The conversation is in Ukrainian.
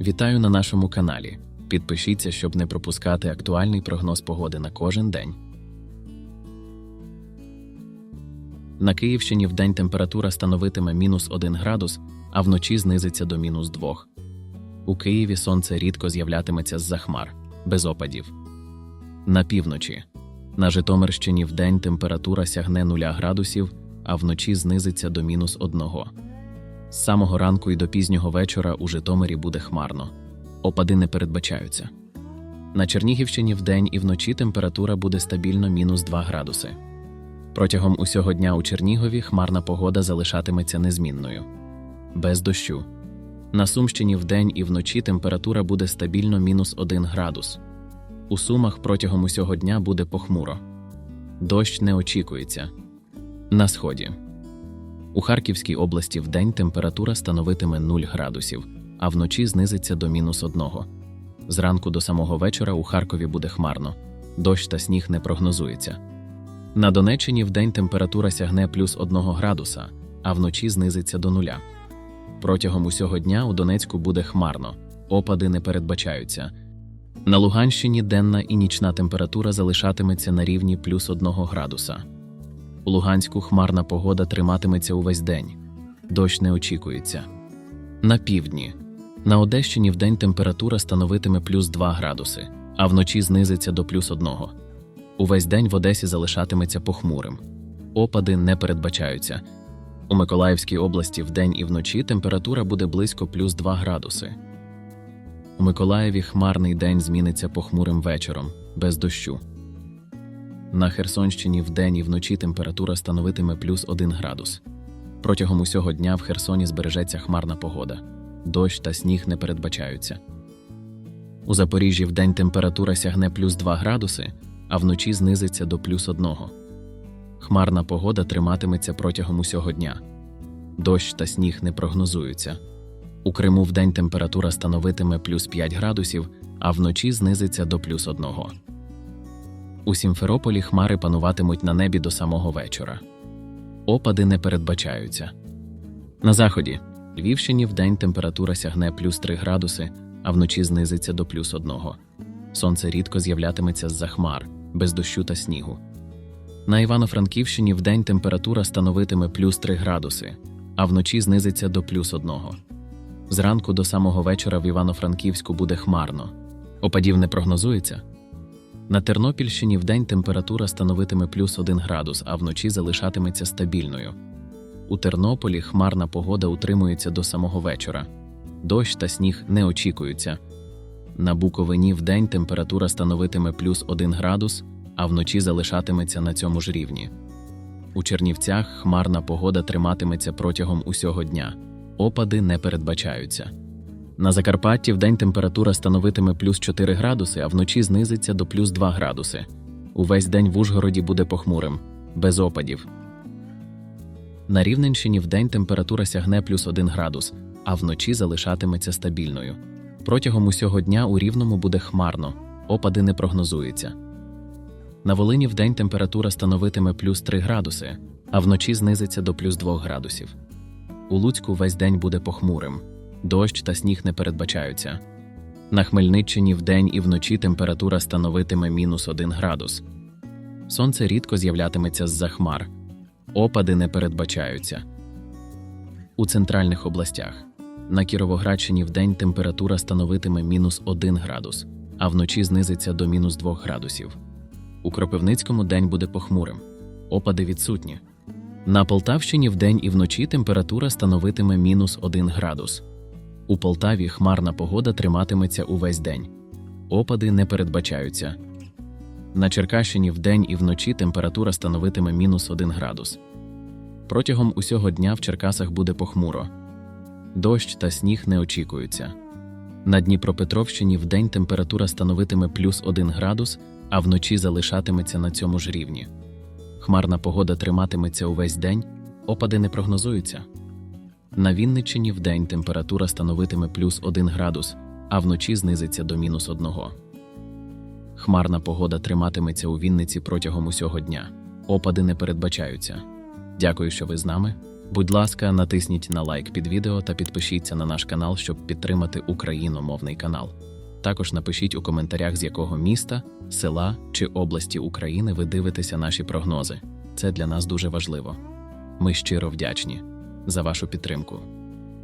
Вітаю на нашому каналі. Підпишіться, щоб не пропускати актуальний прогноз погоди на кожен день. На Київщині вдень температура становитиме мінус 1 градус, а вночі знизиться до мінус 2. У Києві сонце рідко з'являтиметься з-за хмар, без опадів. На півночі. На Житомирщині вдень температура сягне 0 градусів, а вночі знизиться до мінус 1. З самого ранку і до пізнього вечора у Житомирі буде хмарно. Опади не передбачаються. На Чернігівщині вдень і вночі температура буде стабільно мінус 2 градуси. Протягом усього дня у Чернігові хмарна погода залишатиметься незмінною. Без дощу. На Сумщині вдень і вночі температура буде стабільно мінус 1 градус. У Сумах протягом усього дня буде похмуро. Дощ не очікується. На сході. У Харківській області вдень температура становитиме 0 градусів, а вночі знизиться до мінус 1. Зранку до самого вечора у Харкові буде хмарно. Дощ та сніг не прогнозується. На Донеччині вдень температура сягне плюс 1 градуса, а вночі знизиться до нуля. Протягом усього дня у Донецьку буде хмарно, опади не передбачаються. На Луганщині денна і нічна температура залишатиметься на рівні плюс 1 градуса. У Луганську хмарна погода триматиметься увесь день. Дощ не очікується. На півдні. На Одещині вдень температура становитиме плюс 2 градуси, а вночі знизиться до плюс 1. Увесь день в Одесі залишатиметься похмурим. Опади не передбачаються. У Миколаївській області вдень і вночі температура буде близько плюс 2 градуси. У Миколаєві хмарний день зміниться похмурим вечором, без дощу. На Херсонщині вдень і вночі температура становитиме плюс 1 градус. Протягом усього дня в Херсоні збережеться хмарна погода. Дощ та сніг не передбачаються. У Запоріжжі вдень температура сягне плюс 2 градуси, а вночі знизиться до плюс 1. Хмарна погода триматиметься протягом усього дня. Дощ та сніг не прогнозуються. У Криму вдень температура становитиме плюс 5 градусів, а вночі знизиться до плюс 1. У Сімферополі хмари пануватимуть на небі до самого вечора. Опади не передбачаються. На заході Львівщині вдень температура сягне плюс 3 градуси, а вночі знизиться до плюс 1. Сонце рідко з'являтиметься з-за хмар, без дощу та снігу. На Івано-Франківщині вдень температура становитиме плюс 3 градуси, а вночі знизиться до плюс 1. Зранку до самого вечора в Івано-Франківську буде хмарно. Опадів не прогнозується. На Тернопільщині вдень температура становитиме плюс 1 градус, а вночі залишатиметься стабільною. У Тернополі хмарна погода утримується до самого вечора. Дощ та сніг не очікуються. На Буковині вдень температура становитиме плюс 1 градус, а вночі залишатиметься на цьому ж рівні. У Чернівцях хмарна погода триматиметься протягом усього дня. Опади не передбачаються. На Закарпатті вдень температура становитиме плюс 4 градуси, а вночі знизиться до плюс 2 градуси. Увесь день в Ужгороді буде похмурим, без опадів. На Рівненщині вдень температура сягне плюс 1 градус, а вночі залишатиметься стабільною. Протягом усього дня у Рівному буде хмарно, опади не прогнозуються. На Волині вдень температура становитиме плюс 3 градуси, а вночі знизиться до плюс 2 градусів. У Луцьку весь день буде похмурим. Дощ та сніг не передбачаються. На Хмельниччині вдень і вночі температура становитиме мінус 1 градус. Сонце рідко з'являтиметься з-за хмар. Опади не передбачаються. У центральних областях на Кіровоградщині вдень температура становитиме мінус 1 градус, а вночі знизиться до мінус 2 градусів. У Кропивницькому день буде похмурим. Опади відсутні. На Полтавщині вдень і вночі температура становитиме мінус 1 градус. У Полтаві хмарна погода триматиметься увесь день. Опади не передбачаються. На Черкащині вдень і вночі температура становитиме мінус 1 градус. Протягом усього дня в Черкасах буде похмуро. Дощ та сніг не очікуються. На Дніпропетровщині вдень температура становитиме плюс 1 градус, а вночі залишатиметься на цьому ж рівні. Хмарна погода триматиметься увесь день, опади не прогнозуються. На Вінниччині вдень температура становитиме плюс 1 градус, а вночі знизиться до мінус 1. Хмарна погода триматиметься у Вінниці протягом усього дня. Опади не передбачаються. Дякую, що ви з нами. Будь ласка, натисніть на лайк під відео та підпишіться на наш канал, щоб підтримати україномовний канал. Також напишіть у коментарях, з якого міста, села чи області України ви дивитеся наші прогнози. Це для нас дуже важливо. Ми щиро вдячні за вашу підтримку.